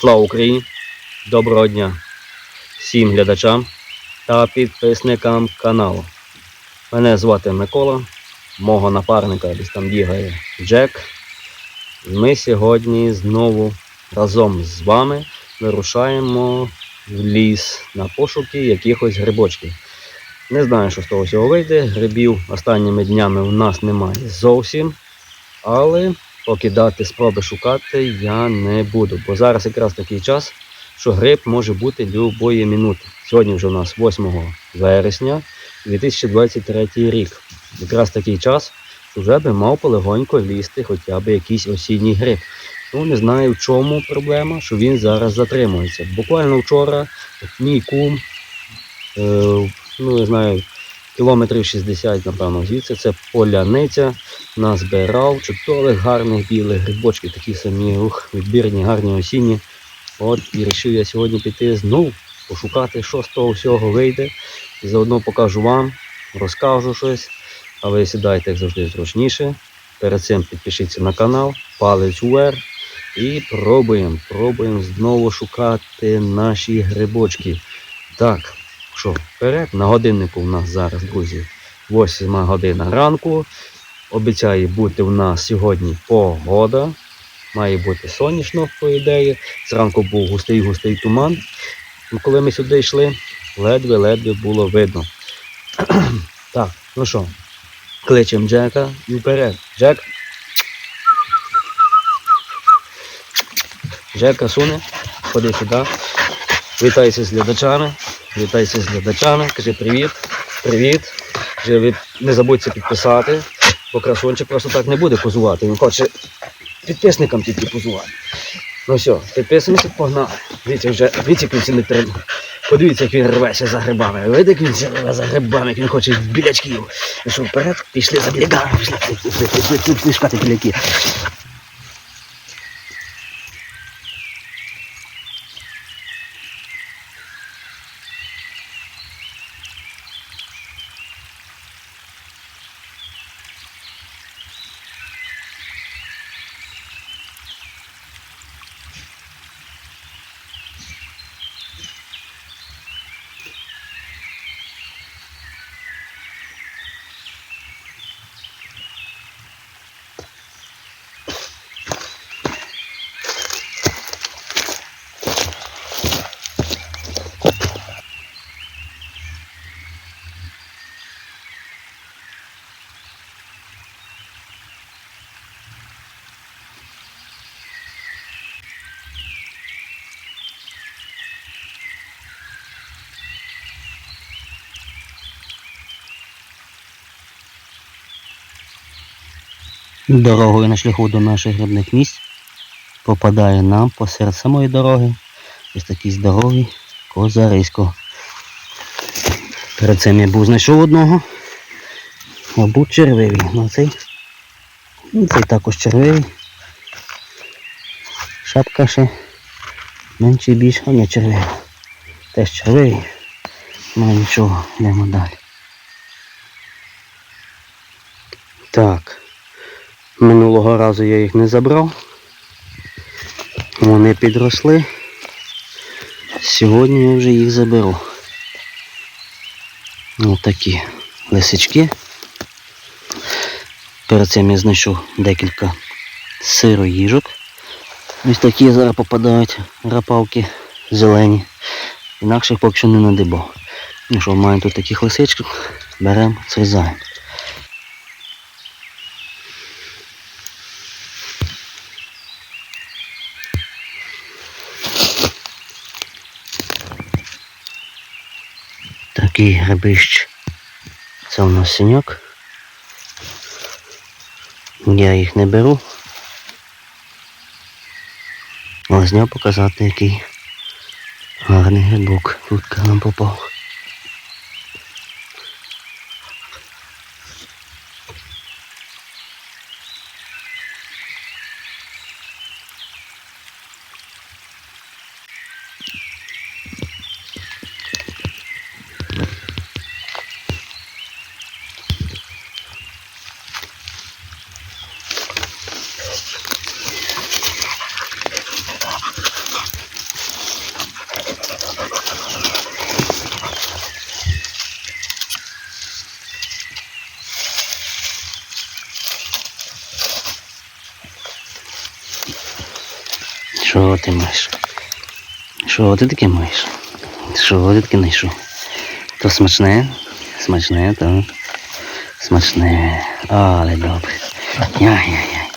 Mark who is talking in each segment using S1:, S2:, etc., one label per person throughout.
S1: Слава Україні! Доброго дня всім глядачам та підписникам каналу. Мене звати Микола, мого напарника десь там бігає Джек. Ми сьогодні знову разом з вами вирушаємо в ліс на пошуки якихось грибочків. Не знаю, що з того всього вийде. Грибів останніми днями у нас немає зовсім. Але покидати спроби шукати я не буду, бо зараз якраз такий час, що гриб може бути любої минути. Сьогодні вже у нас 8 вересня 2023 рік. Якраз такий час, що вже би мав полегонько лізти хоча б якийсь осінній гриб. Ну не знаю в чому проблема, що він зараз затримується. Буквально вчора мій кум, е, ну не знаю, кілометрів 60, напевно, звідси це поляниця назбирав чудових гарних білих грибочків, такі самі ух, відбірні, гарні осінні. От і вирішив я сьогодні піти знову пошукати, що з того всього вийде. І заодно покажу вам, розкажу щось. А ви сідайте, як завжди, зручніше. Перед цим підпишіться на канал, палець вверх. І пробуємо, пробуємо знову шукати наші грибочки. Так, що, вперед, на годиннику у нас зараз, друзі, 8 година ранку. Обіцяє бути в нас сьогодні погода. Має бути сонячно, по ідеї. Зранку був густий-густий туман. Ну, коли ми сюди йшли, ледве-ледве було видно. так, ну що, кличемо Джека і вперед. Джек. Джека суне, ходи сюди. Вітайся з глядачами. Вітайся з глядачами. Кажи привіт. Привіт. Кажи, не забудьте підписати. Бо красунчик просто так не буде позувати. Він хоче підписникам тільки позувати. Ну все, підписуємося, погнали. Дивіться, вже дивіться, як він це не тримає. Подивіться, як він рветься за грибами. Видите, як він рве за грибами, як він хоче білячків. Ну що, вперед, пішли за біляками, пішли, пішли, пішли, пішли, пішли, пішли шукати біляки. Дорогою на шляху до наших грибних місць попадає нам посеред самої дороги ось такий здоровий козарисько. Перед цим я був знайшов одного. Мабуть, червивий. Ну, цей, ну, цей також червивий. Шапка ще менше і більш, а не червивий. Теж червивий. Ну нічого, йдемо далі. Так. Минулого разу я їх не забрав. Вони підросли. Сьогодні я вже їх заберу. Ось такі лисички. Перед цим я знайшов декілька сироїжок. Ось такі зараз попадають рапавки зелені. Інакших поки що не надибав. Ну що, маємо тут таких лисичок, беремо, зрізаємо. Такий грибищ. Це у нас синяк. Я їх не беру. Ось нього показати, який гарний грибок. Тут нам попав. Що ти маєш? Що ти таке маєш? Що ти таке знайшов? То смачне? Смачне, то. Смачне. Але добре. Яй-яй-яй.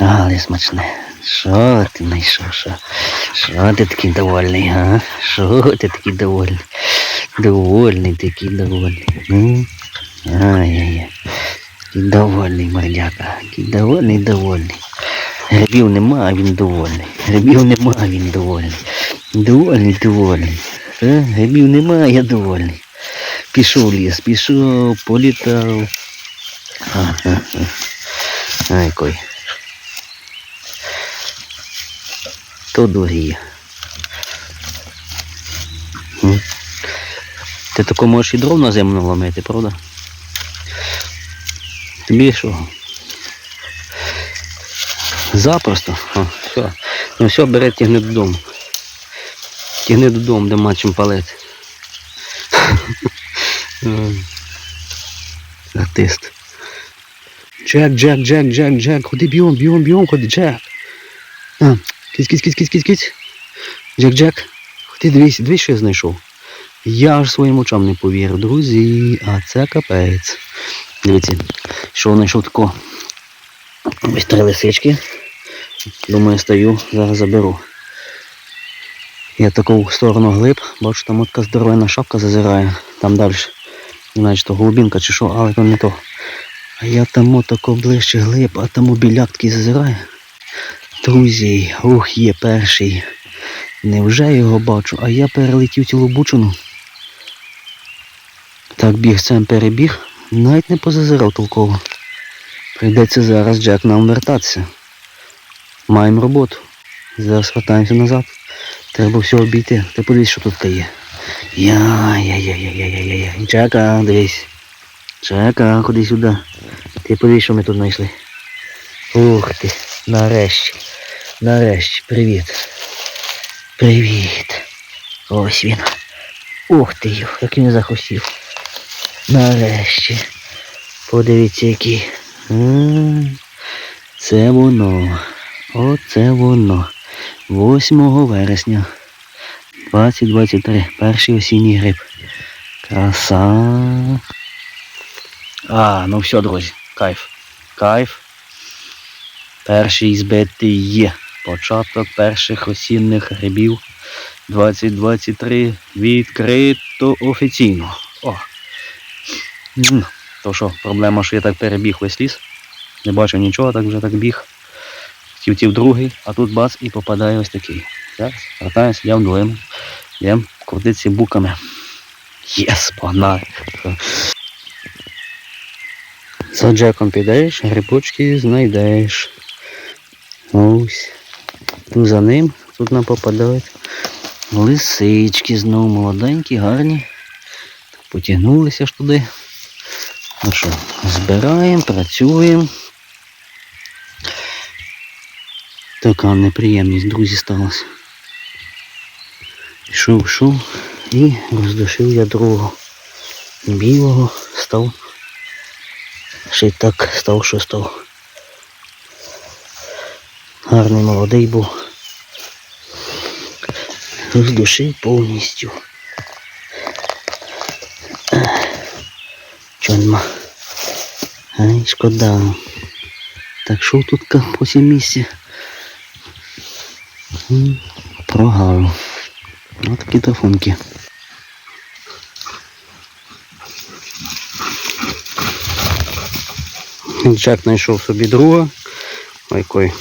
S1: Але смачне. Що ти знайшов? Що? Що ти такий довольний, га? Що ти такий довольний? Довольний такий довольний. Ай-яй-яй. Довольний мордяка. Довольний, довольний. Грибів нема, а він довольний. Грибів нема, а він довольний. Довольний, довольний. Е, Грибів нема, а я довольний. Пішов ліс, пішов, політав. Ха-ха-ха. Ай кой. То дуріє. Ти тако можеш і дров на землю ламити, правда? Тобі? Запросто. О, все. Ну все, бере, тягне додому. Тягне додому, де палити. Ой. Артист. Джек, Джек, Джек, Джек, Джек, ходи бігом, бігом, бігом, ходи, Джек. Кись, кись, кись, кись, кись, кись. Джек, Джек, ходи, дивись, дивись, що я знайшов. Я ж своїм очам не повірив, друзі, а це капець. Дивіться, що знайшов такого. Ось три лисички. Думаю, стою, зараз заберу. Я таку в сторону глиб, бачу, там от така здоровенна шапка зазирає, там далі. Не знаю, чи то голубінка чи що, але то не то. А я там отако ближче глиб, а там біляк такий зазирає. Друзі, ух, є перший. Невже його бачу, а я перелетів цілу бучину. Так біг сам перебіг, навіть не позазирав толково. Прийдеться зараз Джек нам вертатися. Маємо роботу. Зараз вертаємося назад. Треба все обійти. Ти подивись, що тут є. Яй-яй-яй-яй-яй-яй. Джека, дивись. Джека, ходи сюди. Ти подивись, що ми тут знайшли. Ух ти, нарешті. Нарешті, привіт. Привіт. Ось він. Ух ти, як він захотів. Нарешті. Подивіться, який. Це воно. Оце воно. 8 вересня 2023. Перший осінній гриб. Краса. А, ну все, друзі. Кайф. Кайф. Перший збитий є. Початок перших осінних грибів 2023 відкрито офіційно. О. То що, проблема, що я так перебіг весь ліс. Не бачив нічого, так вже так біг. Хотів другий, а тут бац і попадає ось такий. Зараз вертаюся, я вдвоєм. Йдемо крутитися буками. Єс, погнали. За Джеком підеш, грибочки знайдеш. Ось. Тут за ним, тут нам попадають лисички знову молоденькі, гарні. Потягнулися ж туди. Ну що, збираємо, працюємо. Така неприємність, друзі, сталася. Йшов, йшов і роздушив я другого. Білого став. Ще й так став, що став. Гарний молодий був. Роздушив повністю. Чонма. Ай, шкода. Так що тут по цім місці? М, Прогав. Ось такі тафунки. Джек знайшов собі друга. Ой кой.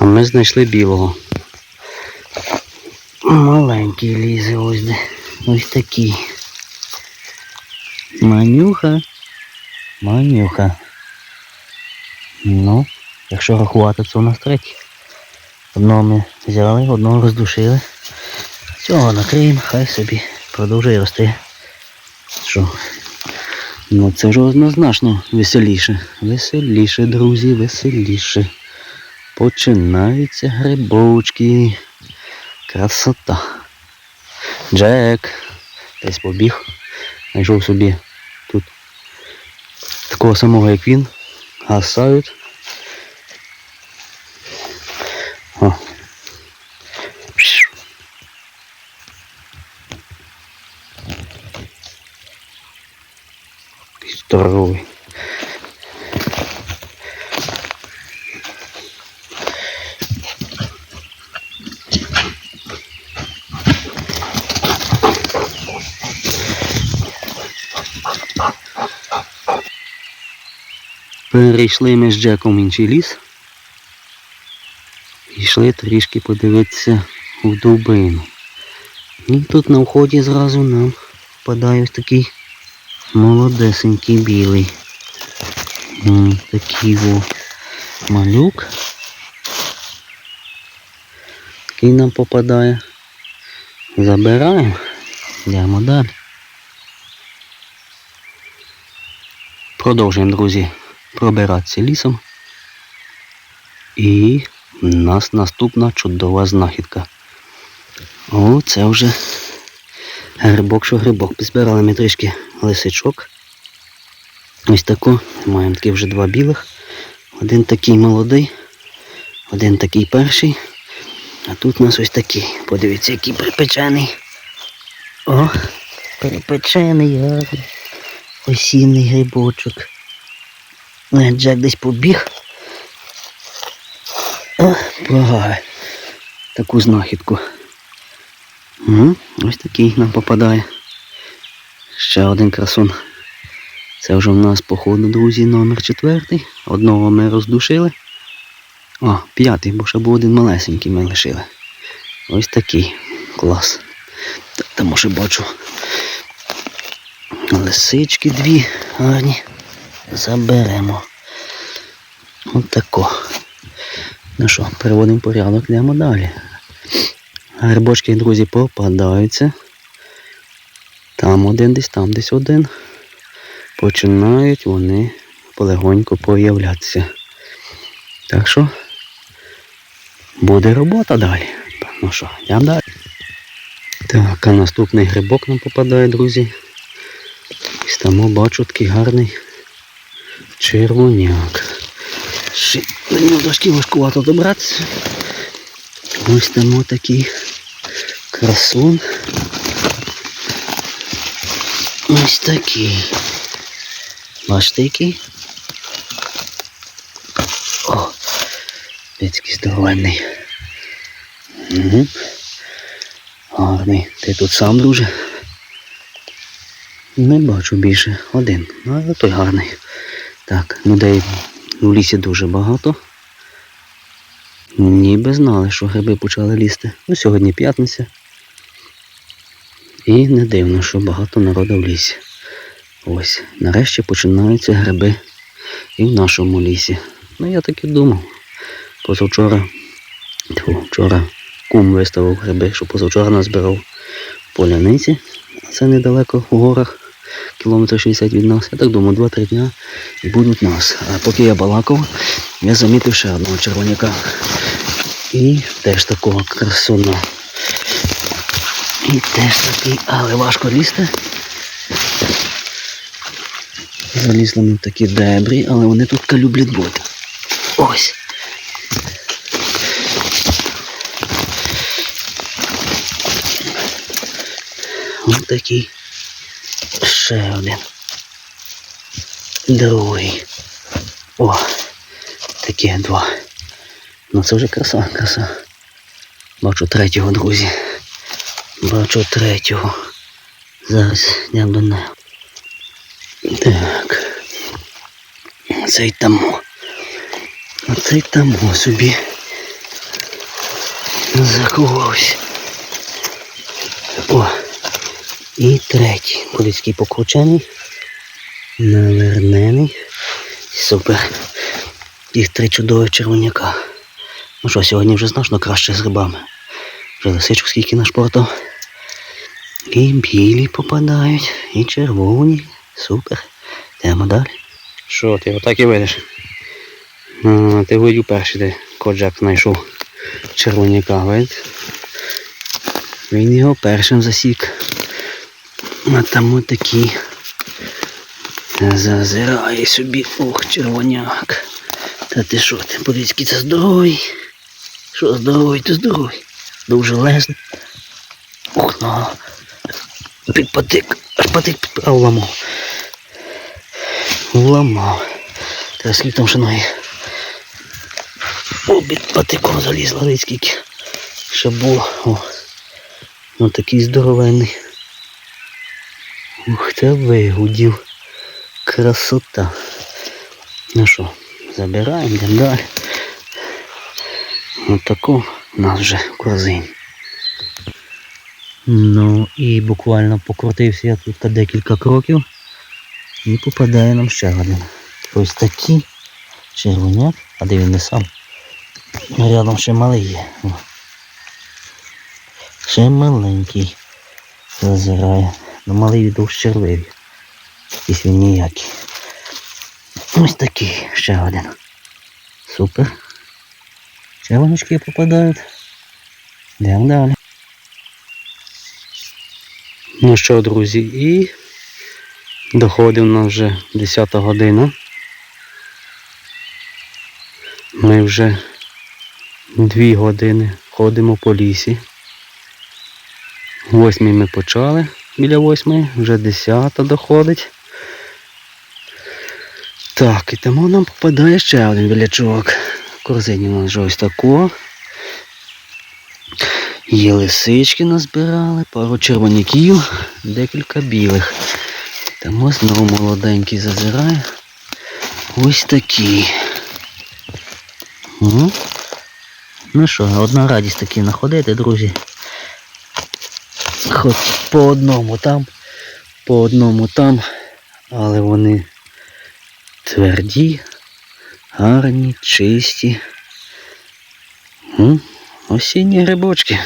S1: Ми знайшли білого. Маленький лізе ось де. Ось такий. Манюха. Манюха. Ну, якщо рахувати, це у нас третій. Одного ми взяли, одного роздушили. Цього накриємо, хай собі продовжує рости. Що? Ну це вже однозначно веселіше. Веселіше, друзі, веселіше. Починаються грибочки. Красота. Джек. Десь побіг. Знайшов собі тут такого самого, як він. Гасають. О. Здоровий. Перейшли ми з Джеком інший ліс. Пішли трішки подивитися в довбину. І тут на вході зразу нам впадає ось такий молодесенький білий. Такий во малюк. Такий нам попадає. Забираємо. Йдемо далі. Продовжуємо, друзі, пробиратися лісом. І в нас наступна чудова знахідка. О, це вже грибок, що грибок. Підзбирали ми трішки лисичок. Ось тако. Маємо такі вже два білих. Один такий молодий, один такий перший. А тут у нас ось такий. Подивіться, який припечений. О, припечений гарний. Осінний грибочок. Джек десь побіг. О, благає. Таку знахідку. Угу. Ось такий нам попадає. Ще один красун. Це вже в нас, походу, друзі, номер четвертий. Одного ми роздушили. О, п'ятий, бо ще був один малесенький ми лишили. Ось такий. Клас. Там ще бачу. Лисички дві гарні. Заберемо. От тако. Ну що, переводимо порядок, йдемо далі. Грибочки, друзі, попадаються. Там один десь, там десь один. Починають вони полегонько появлятися. Так що буде робота далі. Ну що, йдемо далі. Так, а наступний грибок нам попадає, друзі. Ось там бачу такий гарний червоняк. Ще до нього важкувато добратися. Ось там такий красун. Ось такий. Бачите який? О, такий здоровенний. Угу. Гарний. Ти тут сам, друже? Не бачу більше. Один. Але той гарний. Так, людей в лісі дуже багато. Ніби знали, що гриби почали лізти. Ну, сьогодні п'ятниця. І не дивно, що багато народу в лісі. Ось, нарешті починаються гриби і в нашому лісі. Ну, я так і думав. Позавчора, тьфу, вчора кум виставив гриби, що позавчора назбирав поляниці. Це недалеко в горах, кілометр 60 від нас. Я так думаю, 2-3 дня і будуть нас. А поки я балакав, я замітив ще одного червоняка. І теж такого красуна. І теж такий, але важко лізти. Залізли ми в такі дебрі, але вони тут люблять бути. Ось. Ось такий. Ще один. Другий. О, такі два. Ну це вже краса, краса. Бачу третього, друзі. Бачу третього. Зараз йдемо до нього. Так. Цей тамо. Оцей тамо собі.
S2: Закувався. О. І третій. Кудицький покручений. Навернений. Супер. Їх три чудових червоняка. Ну що, сьогодні вже значно краще з грибами. Вже лисичок скільки нашпортав. І білі попадають, і червоні. Супер. Йдемо далі. Що ти отак і видиш? А, ти видів перший, де коджак знайшов червоняка, видите? Він його першим засік. А там отакі. Зазирає собі. Ох, червоняк. Та ти що, ти подивись, який це здоровий. Що здоровий, ти здоровий. Дуже лезний. Ух, ну. Під патик. Аж патик підправ ламав. Ламав. Та скільки там ноги. О, під патиком залізла, скільки. Ще було. О. Ну такий здоровенний. Ух ти вигудів. Красота. Ну що, забираємо, йдемо далі. Отако у нас вже в корзині. Ну і буквально покрутився я тут декілька кроків і попадає нам ще один. Ось такий червоняк, а де він не сам. Рядом ще малий є. Ще маленький зазирає. Ну малий від щерливі. Якийсь він ніякий. Ось такий ще один. Супер. Червонячки попадають. Йдемо далі. Ну що, друзі, і доходить у нас вже 10 година. Ми вже дві години ходимо по лісі. Восьмій ми почали біля восьмої, вже десята доходить. Так, і тому нам попадає ще один білячок. Корзині у нас вже ось тако. Є лисички назбирали, пару червоняків, декілька білих. Тому знову молоденький зазирає. Ось такі. Ну що, одна радість такі знаходити, друзі. Хоч по одному там, по одному там, але вони тверді, гарні, чисті. Осінні грибочки.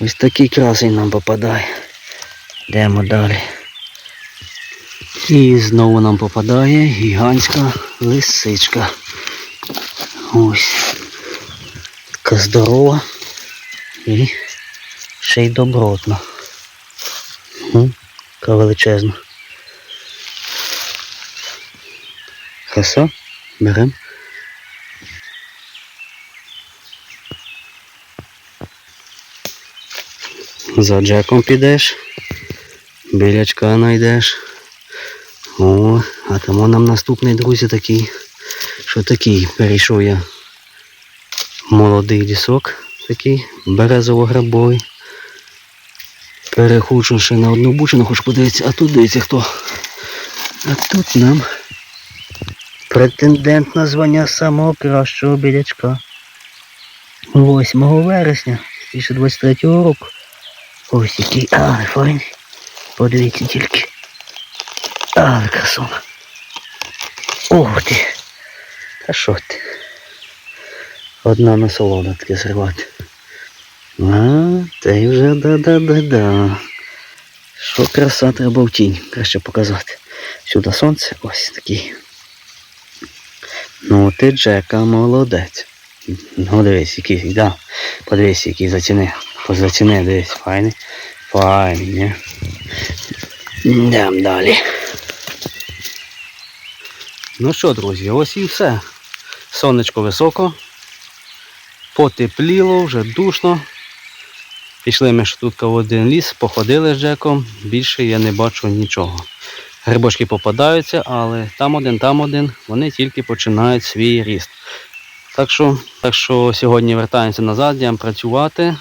S2: Ось такий красень нам попадає. Йдемо далі. І знову нам попадає гігантська лисичка. Ось. Така здорова і ще й добротна. М, Така величезна. Краса, берем. За Джеком підеш, білячка знайдеш. О, а тому нам наступний друзі такий, що такий перейшов я молодий лісок, такий березово-грабовий. Перехочу ще на одну бучину, хоч подивитися, а тут дивіться хто. А тут нам претендент на звання самого кращого білячка. 8 вересня 2023 року. Ось який, але файний. Подивіться тільки. Але красона. Ох ти. Та що ти? Одна насолода таке зривати. А, й вже да-да-да-да. Що краса треба в тінь, краще показати. Сюди сонце, ось такий. Ну ти Джека молодець. Ну дивись, який, да. Подивись, який заціни. Позаціни, дивись, файний. Файний, ні? Йдемо далі. Ну що, друзі, ось і все. Сонечко високо. Потепліло, вже душно. Пішли ми ж тут в один ліс, походили з Джеком, більше я не бачу нічого. Грибочки попадаються, але там один, там один, вони тільки починають свій ріст. Так що, так що сьогодні вертаємося назад, йдемо працювати.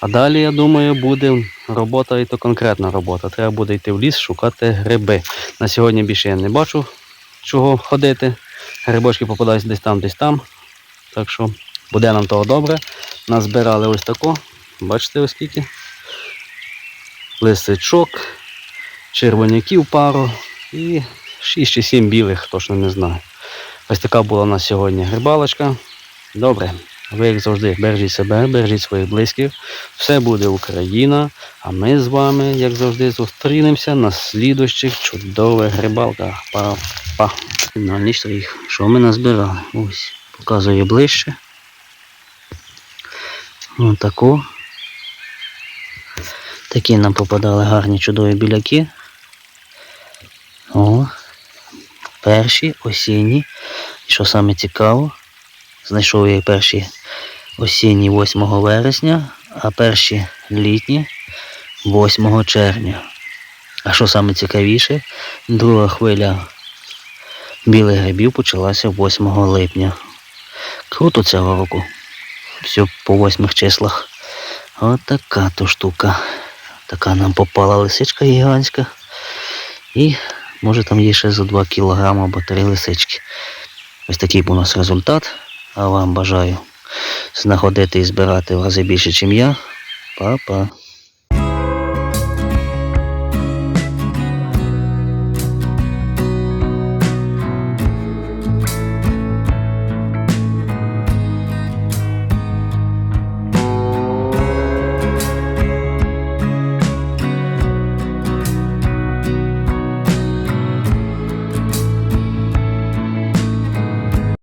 S2: А далі, я думаю, буде робота і то конкретна робота. Треба буде йти в ліс, шукати гриби. На сьогодні більше я не бачу чого ходити. Грибочки попадаються десь там, десь там. Так що
S1: Буде нам того добре. Назбирали ось тако. Бачите ось скільки. Лисичок, червоняків пару і 6 чи 7 білих, точно не знаю. Ось така була у нас сьогодні грибалочка. Добре. Ви, як завжди, бережіть себе, бережіть своїх близьких. Все буде Україна. А ми з вами, як завжди, зустрінемося на слідущих чудових грибалках. Па-па. Фінальний штрих. Що ми назбирали? Ось, показую ближче. Отако. Такі нам попадали гарні чудові біляки. О, перші осінні. І що саме цікаво, знайшов я перші осінні 8 вересня, а перші літні 8 червня. А що саме цікавіше, друга хвиля білих грибів почалася 8 липня. Круто цього року. Все по восьмих числах. От то штука. Така нам попала лисичка гігантська. І може там є ще за 2 кг або 3 лисички. Ось такий був у нас результат. А вам бажаю знаходити і збирати в рази більше, ніж я. Па-па.